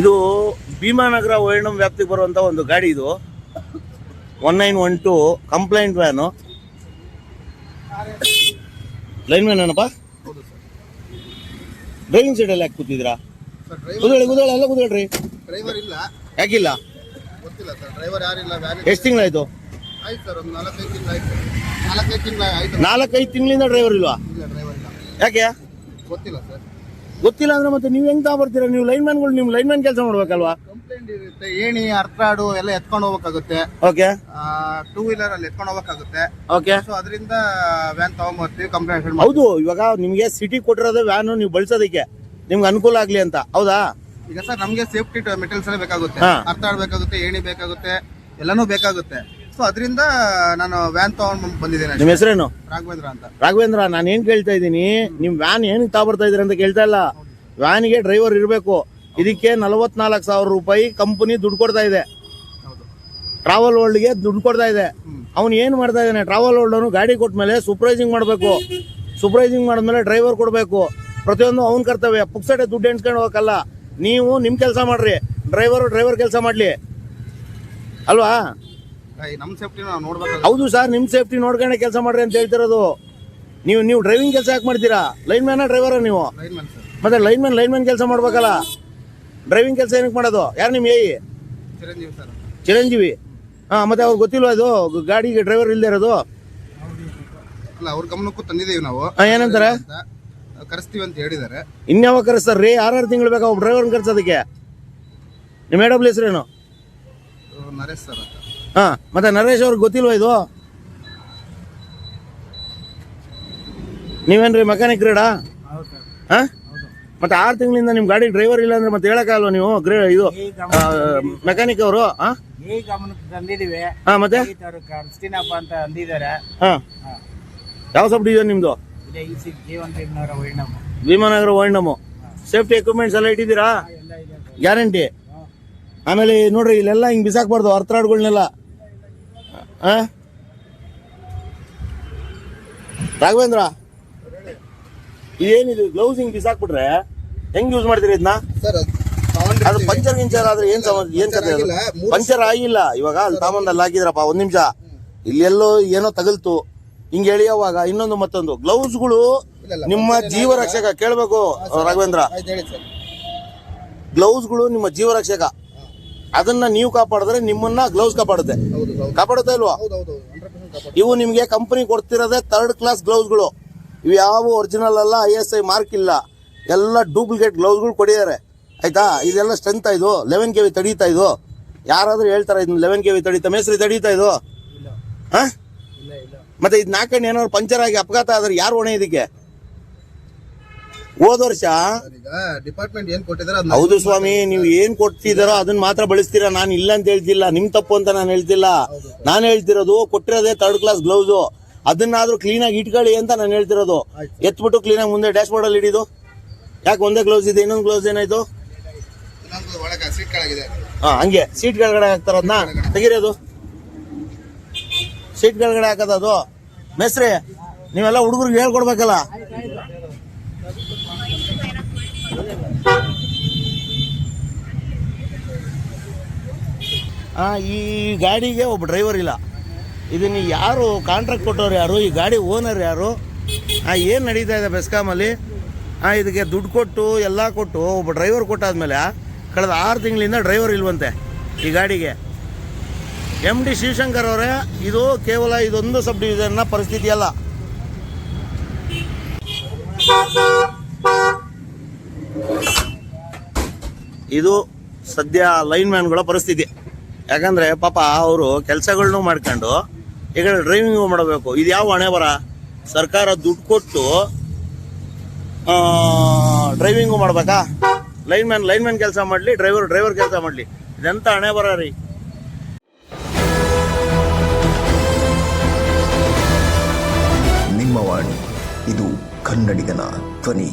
ಇದು ಭೀಮಾನಗರ ವರ್ಣಂ ವ್ಯಾಪ್ತಿಗೆ ಬರುವಂತ ಒಂದು ಗಾಡಿ ಇದು. One nine one two complaint van line man ಏನಪ್ಪ? ಡ್ರೈವಿಂಗ್ ಸೀಟ್ ಎಲ್ಲ ಸೀಟಲ್ಲಿ ಯಾಕೆ ಕೂತಿದ್ದೀರಾ? ಕುದೇಳಿ ಕುದೇಳಿ ಎಲ್ಲ ಕುದೇಳ್ರಿ ಡ್ರೈವರ್ ಇಲ್ಲ. ಯಾಕಿಲ್ಲ? ಗೊತ್ತಿಲ್ಲ ಸರ್ ಡ್ರೈವರ್ ಯಾರಿಲ್ಲ ವ್ಯಾನ್ ಎಷ್ಟು ತಿಂಗಳಾಯ್ತು? ಆಯ್ತು ಸರ್ ಒಂದು ನಾಲ್ಕೈದು ತಿಂಗಳು ಆಯ್ತು ನಾಲ್ಕೈದು ತಿಂಗಳು ಆಯ್ತು. ನಾಲ್ಕೈದು ತಿಂಗಳಿಂದ ಡ್ರೈವರ್ ಇಲ್ವಾ? ಇಲ್ಲ ಡ್ರೈವರ್ ಇಲ್ಲ. ಯಾಕೆ? ಗೊತ್ತಿಲ್ಲ ಸರ್. ಗೊತ್ತಿಲ್ಲ ಅಂದ್ರೆ ಮತ್ತೆ ನೀವು ಹೆಂಗ್ ಬರ್ತೀರಾ ನೀವು ಲೈನ್ ಮ್ಯಾನ್ಗಳು ನೀವು ಲೈನ್ ಮ್ಯಾನ್ ಕೆಲಸ ಮಾಡ್ಬೇಕಲ್ವಾ? ಕಂಪ್ಲೇಂಟ್ ಇರುತ್ತೆ ಏಣಿ ಅರ್ಥಾಡು ಎಲ್ಲ ಎತ್ಕೊಂಡು ಹೋಗ್ಬೇಕಾಗುತ್ತೆ. ಓಕೆ ಟೂ ವೀಲರ್ ಅಲ್ಲಿ ಎತ್ಕೊಂಡು ಹೋಗ್ಬೇಕಾಗುತ್ತೆ. ಓಕೆ ಸೊ ಅದರಿಂದ ವ್ಯಾನ್ ತಗೊಂಡ್ಬರ್ತೀವಿ ಕಂಪ್ಲೇಂಟ್ ಹೌದು ಇವಾಗ ನಿಮ್ಗೆ ಸಿಟಿ ಕೊಟ್ಟಿರೋದೇ ವ್ಯಾನು ನೀವು ಬಳಸೋದಕ್ಕೆ. ನಿಮ್ಗೆ ಅನುಕೂಲ ಆಗ್ಲಿ ಅಂತ ಹೌದಾ? ಈಗ ಸರ್ ನಮಗೆ ಸೇಫ್ಟಿ ಮೆಟೀರಿಯಲ್ಸ್ ಎಲ್ಲ ಬೇಕಾಗುತ್ತೆ. ಅರ್ಥ ಬೇಕಾಗುತ್ತೆ ಏಣಿ ಬೇಕಾಗುತ್ತೆ ಎಲ್ಲಾನು ಬೇಕಾಗುತ್ತೆ. ಸೊ ಅದರಿಂದ ನಾನು ವ್ಯಾನ್ ತಗೊಂಡ್ ಬಂದಿದ್ದೇನೆ ನಿಮ್ಮ ಹೆಸರೇನು? ರಾಘವೇಂದ್ರ ಅಂತ. ರಾಘವೇಂದ್ರ ನಾನು ಏನ್ ಕೇಳ್ತಾ ಇದ್ದೀನಿ ನಿಮ್ ವ್ಯಾನ್ ಏನಕ್ಕೆ ತಾಬರ್ತಾ ಇದೀರ ಅಂತ ಕೇಳ್ತಾ ಇಲ್ಲ. ವ್ಯಾನ್ಗೆ ಡ್ರೈವರ್ ಇರಬೇಕು. ಇದಕ್ಕೆ ನಲವತ್ನಾಲ್ಕು ಸಾವಿರ ರೂಪಾಯಿ ಕಂಪನಿ ದುಡ್ಡು ಕೊಡ್ತಾ ಇದೆ. ಟ್ರಾವೆಲ್ ವರ್ಲ್ಡ್ಗೆ ದುಡ್ಡು ಕೊಡ್ತಾ ಇದೆ. ಅವನು ಏನ್ ಮಾಡ್ತಾ ಇದ್ದಾನೆ ಟ್ರಾವೆಲ್ ವರ್ಲ್ಡ್ ಅವನು ಗಾಡಿ ಕೊಟ್ಮೇಲೆ ಸೂಪರ್ವೈಸಿಂಗ್ ಮಾಡಬೇಕು. ಸೂಪರ್ವೈಸಿಂಗ್ ಮಾಡಿದ್ಮೇಲೆ ಡ್ರೈವರ್ ಕೊಡಬೇಕು. ಪ್ರತಿಯೊಂದು ಅವ್ನ ಕರ್ತವ್ಯ. ಪುಕ್ಸಟೆ ದುಡ್ಡು ಎಣ್ಸ್ಕೊಂಡು ಹೋಗಕ್ಕಲ್ಲ. ನೀವು ನಿಮ್ ಕೆಲಸ ಮಾಡ್ರಿ. ಡ್ರೈವರ್ ಡ್ರೈವರ್ ಕೆಲಸ ಮಾಡ್ಲಿ. ಅಲ್ವಾ? ಈ ನಮ್ ಸೇಫ್ಟಿ ನಾವು ಹೌದು ಸರ್ ನಿಮ್ ಸೇಫ್ಟಿ ನೋಡ್ಕೊಂಡೆ ಕೆಲಸ ಮಾಡ್ರಿ ಅಂತ ಹೇಳ್ತಿರೋದು ನೀವು ನೀವು ಡ್ರೈವಿಂಗ್ ಕೆಲಸ ಯಾಕೆ ಮಾಡ್ತೀರಾ? ಲೈನ್ ಮ್ಯಾನ ಡ್ರೈವರ ನೀವು? ಲೈನ್ ಮ್ಯಾನ್ ಸರ್ ಮತ್ತೆ ಲೈನ್ ಮ್ಯಾನ್ ಲೈನ್ ಮ್ಯಾನ್ ಕೆಲಸ ಮಾಡ್ಬೇಕಲ್ಲ? ಡ್ರೈವಿಂಗ್ ಕೆಲಸ ಏನಕ್ಕೆ ಮಾಡೋದು? ಯಾರು ನಿಮ್ಮ ಏಯಿ ಚಿರಂಜೀವಿ ಸರ್ ಚಿರಂಜೀವಿ? ಹಾ ಮತ್ತೆ ಅವ್ರು ಗೊತ್ತಿಲ್ವಾ ಇದು ಗಾಡಿಗೆ ಡ್ರೈವರ್ ಇಲ್ಲದೆ ಇರೋದು? ಅಲ್ಲ ಅವ್ರ ಗಮನಕ್ಕೂ ತಂದಿದ್ದೀವಿ ನಾವು. ಹಾಂ ಏನಂತಾರೆ? ಕರೆಸ್ತೀವಿ ಅಂತ ಹೇಳಿದ್ದಾರೆ. ಇನ್ಯಾವಾಗ ಕರೆಸ್ತಾರೆ ರೀ ಆರಾರು ತಿಂಗಳು ಬೇಕಾ ಡ್ರೈವರ್ ಡ್ರೈವರ್ನ ಕರ್ಸೋದಕ್ಕೆ? ನಿಮ್ಮ ಹೆಸರೇನು? ಇವ್ರು ನರೇಶ್ ಸರ್ ಅಂತ ಹಾ ಮತ್ತೆ ನರೇಶ್ ಅವ್ರಿಗೆ ಗೊತ್ತಿಲ್ವಾ ಇದು? ನೀವೇನ್ರಿ ಮೆಕ್ಯಾನಿಕ್ ಗ್ರೇಡಾ ಹೌದು ಸರ್. ಹಾ? ಮತ್ತೆ ಆರು ತಿಂಗಳಿಂದ ನಿಮ್ ಗಾಡಿ ಡ್ರೈವರ್ ಇಲ್ಲ ಅಂದ್ರೆ ಮತ್ತೆ ಹೇಳಕ್ಕಾಗಲ್ವಾ ನೀವು? ಗ್ರೇ ಇದು ಮೆಕ್ಯಾನಿಕ್ ಅವರು ಹಾ ಈ ಗಮನಕ್ಕೆ ತಂದಿದೀವಿ. ಹಾ ಮತ್ತೆ? ಈ ತರ ಕರ್ಸ್ತೀನಪ್ಪ ಅಂತ ಅಂದಿದ್ದಾರೆ. ಹಾ. ಹಾ. ಯಾವ ಸಬ್ ಡಿವಿಷನ್ ನಿಮ್ದು? ಇದೇ ಈ ಸಿ ಜೀವನ್ ಭೀಮ್ನವರ ವೈಣಮ್ಮ ಭೀಮಾನಗರ ವರ್ಣಮು ಸೇಫ್ಟಿ ಎಕ್ವಿಪ್ಮೆಂಟ್ಸ್ ಎಲ್ಲ ಇಟ್ಟಿದ್ದೀರಾ? ಎಲ್ಲ ಇದೆ ಸರ್. ಗ್ಯಾರಂಟಿ. ಆಮೇಲೆ ನೋಡ್ರಿ ಇಲ್ಲೆಲ್ಲ ಹಿಂಗ್ ಬಿಸಾಕ್ಬಾರ್ದು ಅರ್ಥಾಡ್ಗಳನ್ನೆಲ್ಲ ಆ? ರಾಘವೇಂದ್ರ ಏನಿದು ಗ್ಲೌಸ್ ಹಿಂಗ್ ಬಿಸಾಕ್ಬಿಟ್ರೆ ಹೆಂಗ್ ಯೂಸ್ ಮಾಡ್ತೀರಿ ಇದನ್ನ ಸರ್ ಅದು ಪಂಚರ್ ಗಿಂಚರ್ ಆದ್ರೆ ಏನ್ ಏನ್ ಕತೆ ಪಂಚರ್ ಆಗಿಲ್ಲ ಇವಾಗ ಅಲ್ಲಿ ತಾಮಂದ್ ಅಲ್ಲಿ ಹಾಕಿದ್ರಪ್ಪ ಒಂದ್ ನಿಮಿಷ. ಇಲ್ಲೆಲ್ಲೋ ಏನೋ ತಗಲ್ತು ಹಿಂಗ್ ಎಳಿಯೋವಾಗ ಇನ್ನೊಂದು ಮತ್ತೊಂದು. ಗ್ಲೌಸ್ಗಳು ನಿಮ್ಮ ಜೀವ ರಕ್ಷಕ ಕೇಳ್ಬೇಕು ರಾಘವೇಂದ್ರ. ಗ್ಲೌಸ್ಗಳು ನಿಮ್ಮ ಜೀವ ರಕ್ಷಕ ಅದನ್ನ ನೀವು ಕಾಪಾಡಿದ್ರೆ ನಿಮ್ಮನ್ನ ಗ್ಲೌಸ್ ಕಾಪಾಡುತ್ತೆ. ಕಾಪಾಡುತ್ತೆ ಇಲ್ವಾ. ಇವು ನಿಮಗೆ ಕಂಪನಿ ಕೊಡ್ತಿರೋದೇ ಥರ್ಡ್ ಕ್ಲಾಸ್ ಗ್ಲೌಸ್ಗಳು ಇವು ಯಾವ ಒರಿಜಿನಲ್ ಅಲ್ಲ ಐ ಎಸ್ ಐ ಮಾರ್ಕ್ ಇಲ್ಲ. ಎಲ್ಲ ಡೂಪ್ಲಿಕೇಟ್ ಗ್ಲೌಸ್ಗಳು ಕೊಡಿದ್ದಾರೆ. ಆಯ್ತಾ? ಇದೆಲ್ಲ ಸ್ಟ್ರೆಂತ್ ಇದು? ಲೆವೆನ್ ಕೆ ವಿ ತಡೀತಾ ಇದು? ಯಾರಾದ್ರೂ ಹೇಳ್ತಾರ ಇದನ್ನ ಲೆವೆನ್ ಕೆ ವಿ ತಡೀತಾ? ಮೇಸ್ರಿ ತಡೀತಾ ಇದು? ಹಾ? ಮತ್ತೆ ಇದು ನಾಲ್ಕಣ್ಣು ಏನಾದ್ರು ಪಂಚರ್ ಆಗಿ ಅಪಘಾತ ಆದ್ರೆ ಯಾರು ಹೊಣೆ ಇದಕ್ಕೆ? ಹೋದ ವರ್ಷ? ಡಿಪಾರ್ಟ್ಮೆಂಟ್ ಏನ್ ಕೊಟ್ಟಿದ್ದಾರೆ ಅದನ್ನ ಹೌದು ಸ್ವಾಮಿ ನೀವು ಏನ್ ಕೊಡ್ತಿದಾರೋ ಅದನ್ನ ಮಾತ್ರ ಬಳಸ್ತೀರಾ? ನಾನು ಇಲ್ಲ ಅಂತ ಹೇಳ್ತಿಲ್ಲ. ನಿಮ್ ತಪ್ಪು ಅಂತ ನಾನು ಹೇಳ್ತಿಲ್ಲ. ನಾನು ಹೇಳ್ತಿರೋದು ಕೊಟ್ಟಿರೋದೇ ಥರ್ಡ್ ಕ್ಲಾಸ್ ಗ್ಲೌಸ್ ಅದನ್ನಾದ್ರೂ ಕ್ಲೀನ್ ಆಗಿ ಇಟ್ಕೊಳ್ಳಿ ಅಂತ ನಾನು ಹೇಳ್ತಿರೋದು. ಎತ್ಬಿಟ್ಟು ಕ್ಲೀನ್ ಆಗಿ ಮುಂದೆ ಡ್ಯಾಶ್ ಬೋರ್ಡ್ ಅಲ್ಲಿ ಹಿಡಿದು ಯಾಕೆ ಒಂದೇ ಗ್ಲೌಸ್ ಇದೆ ಇನ್ನೊಂದು ಗ್ಲೌಸ್ ಏನಾಯ್ತು? ಹಾ ಹಂಗೆ. ಸೀಟ್ ಕೆಳಗಡೆ ಹಾಕ್ತಾರದ್ನ ತೆಗಿರೋದು ಸೀಟ್ ಕೆಳಗಡೆ. ಹಾಕೋದು ಅದು? ಮೆಸ್ರಿ ನೀವೆಲ್ಲ ಹುಡುಗರಿಗೆ ಹೇಳ್ಕೊಡ್ಬೇಕಲ್ಲ? ಈ ಗಾಡಿಗೆ ಒಬ್ಬ ಡ್ರೈವರ್ ಇಲ್ಲ. ಇದನ್ನ ಯಾರು ಕಾಂಟ್ರಾಕ್ಟ್ ಕೊಟ್ಟವ್ರು ಯಾರು, ಈ ಗಾಡಿ ಓನರ್ ಯಾರು? ಏನ್ ನಡೀತಾ ಇದೆ ಬೆಸ್ಕಾಮಲ್ಲಿ? ಇದಕ್ಕೆ ದುಡ್ಡು ಕೊಟ್ಟು, ಎಲ್ಲ ಕೊಟ್ಟು ಒಬ್ಬ ಡ್ರೈವರ್ ಕೊಟ್ಟಾದ್ಮೇಲೆ, ಕಳೆದ ಆರು ತಿಂಗಳಿಂದ ಡ್ರೈವರ್ ಇಲ್ವಂತೆ ಈ ಗಾಡಿಗೆ. ಎಂ ಡಿ ಶಿವಶಂಕರ್ ಅವರೇ, ಇದು ಕೇವಲ ಇದೊಂದು ಸಬ್ ಡಿವಿಷನ್ನ ಪರಿಸ್ಥಿತಿ ಅಲ್ಲ. ಇದು ಸದ್ಯ ಲೈನ್ ಮ್ಯಾನ್ಗಳ ಪರಿಸ್ಥಿತಿ. ಯಾಕಂದ್ರೆ ಪಾಪ ಅವರು ಕೆಲಸಗಳನ್ನೂ ಮಾಡ್ಕೊಂಡು ಈಗ ಡ್ರೈವಿಂಗ್ ಮಾಡಬೇಕು. ಇದು ಯಾವ ಹಣೆ ಬರ? ಸರ್ಕಾರ ದುಡ್ಡು ಕೊಟ್ಟು ಡ್ರೈವಿಂಗು ಮಾಡಬೇಕಾ? ಲೈನ್ ಮ್ಯಾನ್ ಲೈನ್ ಮ್ಯಾನ್ ಕೆಲಸ ಮಾಡಲಿ ಡ್ರೈವರ್ ಡ್ರೈವರ್ ಕೆಲಸ ಮಾಡಲಿ. ಇದೆಂತ ಹಣೆ ಬರ ರೀ? ನಿಮ್ಮ ವಾಣಿ, ಇದು ಕನ್ನಡಿಗನ ಧ್ವನಿ.